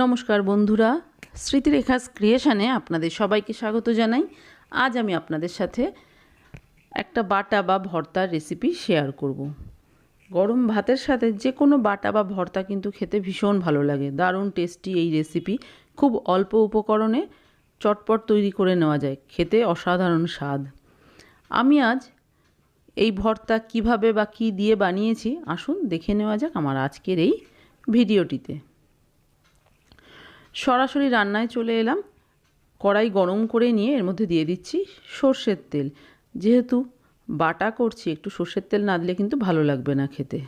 নমস্কার বন্ধুরা, স্মৃতিরেখাস ক্রিয়েশানে আপনাদের সবাইকে স্বাগত জানাই। আজ আমি আপনাদের সাথে একটা বাটা বা ভর্তার রেসিপি শেয়ার করব। গরম ভাতের সাথে যে কোনো বাটা বা ভর্তা কিন্তু খেতে ভীষণ ভালো লাগে। দারুণ টেস্টি এই রেসিপি খুব অল্প উপকরণে চটপট তৈরি করে নেওয়া যায়। খেতে অসাধারণ স্বাদ। আমি আজ এই ভর্তা কীভাবে বা কী দিয়ে বানিয়েছি, আসুন দেখে নেওয়া যাক আমার আজকের এই ভিডিওটিতে সরাসরি রান্নায় চলে এলাম। কড়াই গরম করে নিয়ে এর মধ্যে দিয়ে দিচ্ছি সর্ষের তেল। যেহেতু বাটা করছি, একটু সর্ষের তেল না দিলে কিন্তু ভালো লাগবে না খেতে।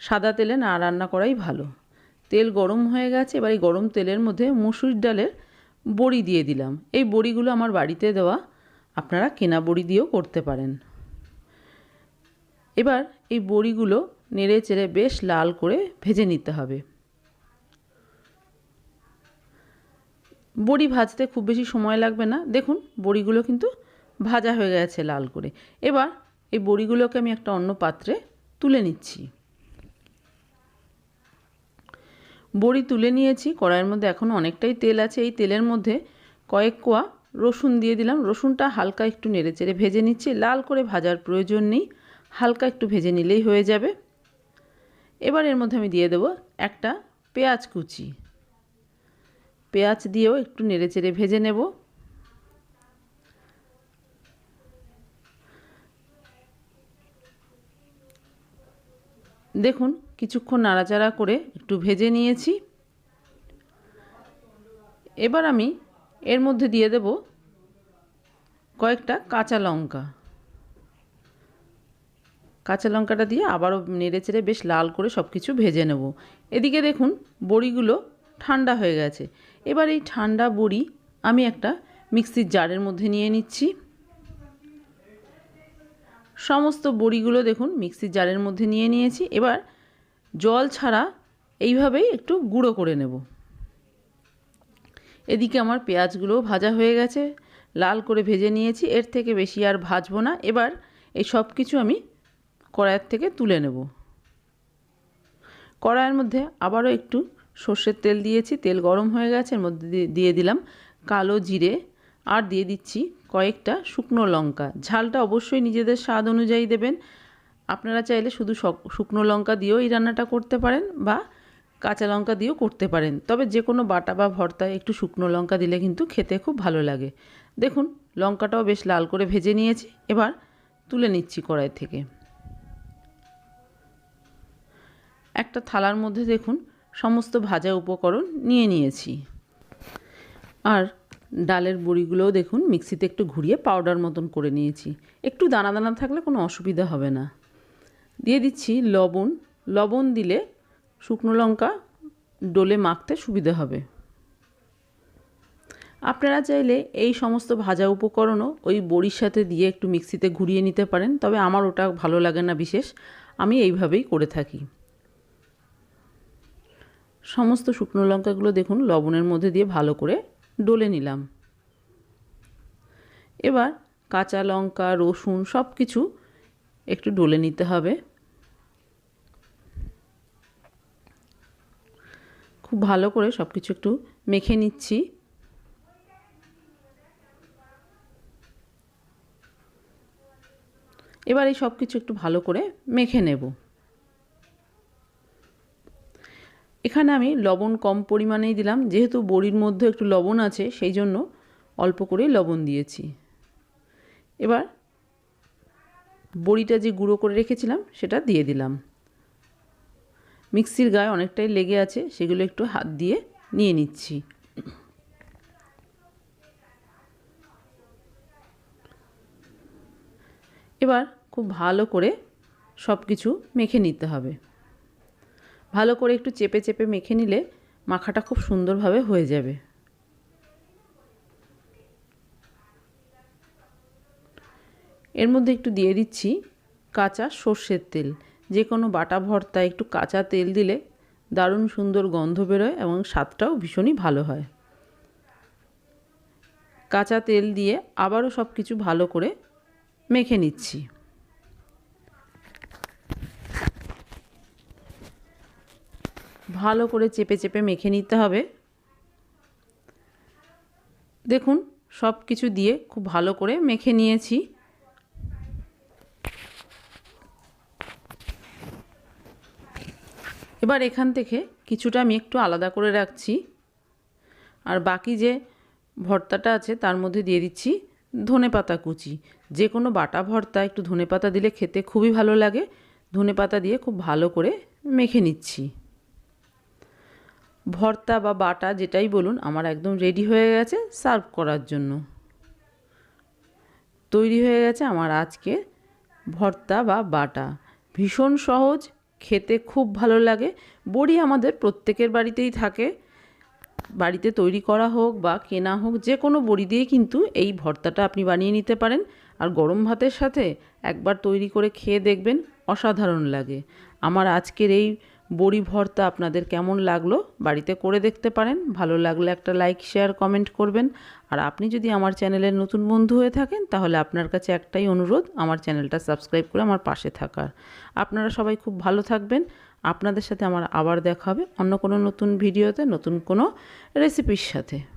সাদা তেলে না রান্না করাই ভালো। তেল গরম হয়ে গেছে, এবার এই গরম তেলের মধ্যে মুসুর ডালের বড়ি দিয়ে দিলাম। এই বড়িগুলো আমার বাড়িতে দেওয়া, আপনারা কেনা বড়ি দিয়েও করতে পারেন। এবার এই বড়িগুলো নেড়ে চেড়ে বেশ লাল করে ভেজে নিতে হবে। বড়ি ভাজতে খুব বেশি সময় লাগবে না। দেখুন, বড়িগুলো কিন্তু ভাজা হয়ে গেছে লাল করে। এবার এই বড়িগুলোকে আমি একটা অন্য পাত্রে তুলে নিচ্ছি। বড়ি তুলে নিয়েছি, কড়াইয়ের মধ্যে এখন অনেকটাই তেল আছে। এই তেলের মধ্যে কয়েক কোয়া রসুন দিয়ে দিলাম। রসুনটা হালকা একটু নেড়ে চেড়ে ভেজে নিচ্ছি। লাল করে ভাজার প্রয়োজন নেই। হালকা একটু ভেজে নিলেই হয়ে যাবে। এবার এর মধ্যে আমি দিয়ে দেবো একটা পেঁয়াজ কুচি। পেঁয়াজ দিয়েও একটু নেড়ে চেড়ে ভেজে নেব। দেখুন, কিছুক্ষণ নাড়াচাড়া করে একটু ভেজে নিয়েছি। এবার আমি এর মধ্যে দিয়ে দেব কয়েকটা কাঁচা লঙ্কা। কাঁচা লঙ্কাটা দিয়ে আবারও নেড়ে চেড়ে বেশ লাল করে সব কিছু ভেজে নেব। এদিকে দেখুন, বড়িগুলো ঠান্ডা হয়ে গেছে। এবার এই ঠান্ডা বড়ি আমি একটা মিক্সির জারের মধ্যে নিয়ে নিচ্ছি। সমস্ত বড়িগুলো দেখুন মিক্সির জারের মধ্যে নিয়ে নিয়েছি। এবার জল ছাড়া এইভাবেই একটু গুঁড়ো করে নেব। এদিকে আমার পেঁয়াজগুলোও ভাজা হয়ে গেছে। লাল করে ভেজে নিয়েছি। এর থেকে বেশি আর ভাজবো না। এবার এই সব কিছু আমি কড়াইয়ের থেকে তুলে নেব। কড়াইয়ের মধ্যে আবারও একটু সর্ষের তেল দিয়েছি, তেল গরম হয়ে গেছে, এর মধ্যে দিয়ে দিলাম কালো জিরে আর দিয়ে দিচ্ছি কয়েকটা শুকনো লঙ্কা। ঝালটা অবশ্যই নিজেদের স্বাদ অনুযায়ী দেবেন। আপনারা চাইলে শুধু শুকনো লঙ্কা দিয়েও এই রান্নাটা করতে পারেন বা কাঁচা লঙ্কা দিয়েও করতে পারেন। তবে যে কোনো বাটা বা ভর্তায় একটু শুকনো লঙ্কা দিলে কিন্তু খেতে খুব ভালো লাগে। দেখুন, লঙ্কাটাও বেশ লাল করে ভেজে নিয়েছি, এবার তুলে নিচ্ছি কড়াই থেকে। একটা থালার মধ্যে দেখুন সমস্ত ভাজা উপকরণ নিয়ে নিয়েছি। আর ডালের বড়িগুলোও দেখুন, মিক্সিতে একটু ঘুরিয়ে পাউডার মতন করে নিয়েছি। একটু দানা দানা থাকলে কোনো অসুবিধা হবে না। দিয়ে দিচ্ছি লবণ। লবণ দিলে শুকনো লঙ্কা ডোলে মাখতে সুবিধা হবে। আপনারা চাইলে এই সমস্ত ভাজা উপকরণও ওই বড়ির সাথে দিয়ে একটু মিক্সিতে ঘুরিয়ে নিতে পারেন, তবে আমার ওটা ভালো লাগে না বিশেষ। আমি এইভাবেই করে থাকি। সমস্ত শুকনো লঙ্কাগুলো দেখুন, লবণের মধ্যে দিয়ে ভালো করে ডলে নিলাম। এবার কাঁচা লঙ্কা, রসুন সব কিছু একটু ডলে নিতে হবে। খুব ভালো করে সব কিছু একটু মেখে নিচ্ছি। এবার এই সব কিছু একটু ভালো করে মেখে নেব। এখানে আমি লবণ কম পরিমাণেই দিলাম, যেহেতু বড়ির মধ্যে একটু লবণ আছে, সেই জন্য অল্প করেই লবণ দিয়েছি। এবার বড়িটা যে গুঁড়ো করে রেখেছিলাম, সেটা দিয়ে দিলাম। মিক্সির গায়ে অনেকটাই লেগে আছে, সেগুলো একটু হাত দিয়ে নিয়ে নিচ্ছি। এবার খুব ভালো করে সব কিছু মেখে নিতে হবে। ভালো করে একটু চেপে চেপে মেখে নিলে মাখাটা খুব সুন্দরভাবে হয়ে যাবে। এর মধ্যে একটু দিয়ে দিচ্ছি কাঁচা সর্ষের তেল। যে কোনো বাটা ভর্তা একটু কাঁচা তেল দিলে দারুণ সুন্দর গন্ধ বেরোয় এবং স্বাদটাও ভীষণই ভালো হয়। কাঁচা তেল দিয়ে আবারও সব কিছু ভালো করে মেখে নিচ্ছি। ভালো করে চেপে চেপে মেখে নিতে হবে। দেখুন, সব কিছু দিয়ে খুব ভালো করে মেখে নিয়েছি। এবার এখান থেকে কিছুটা আমি একটু আলাদা করে রাখছি। আর বাকি যে ভর্তাটা আছে, তার মধ্যে দিয়ে দিচ্ছি ধনে পাতা কুচি। যে কোনো বাটা ভর্তা, একটু ধনে পাতা দিলে খেতে খুবই ভালো লাগে। ধনে পাতা দিয়ে খুব ভালো করে মেখে নিচ্ছি। ভর্তা বা বাটা যেটাই বলুন, আমার একদম রেডি হয়ে গেছে সার্ভ করার জন্য। তৈরি হয়ে গেছে আমার আজকে ভর্তা বা বাটা। ভীষণ সহজ, খেতে খুব ভালো লাগে। বড়ি আমাদের প্রত্যেকের বাড়িতেই থাকে। বাড়িতে তৈরি করা হোক বা কেনা হোক, যে কোনো বড়ি দিয়ে কিন্তু এই ভর্তাটা আপনি বানিয়ে নিতে পারেন। আর গরম ভাতের সাথে একবার তৈরি করে খেয়ে দেখবেন, অসাধারণ লাগে। আমার আজকের এই বড়ি ভর্তা আপনাদের কেমন লাগল বাড়িতে করে দেখতে পারেন। ভালো লাগলে একটা লাইক শেয়ার কমেন্ট করবেন। আর আপনি যদি আমার চ্যানেলের নতুন বন্ধু হয়ে থাকেন, তাহলে আপনার কাছে একটাই অনুরোধ, আমার চ্যানেলটা সাবস্ক্রাইব করে আমার পাশে থাকার। আপনারা সবাই খুব ভালো থাকবেন। আপনাদের সাথে আমার আবার দেখা হবে অন্য কোনো নতুন ভিডিওতে নতুন কোনো রেসিপির সাথে।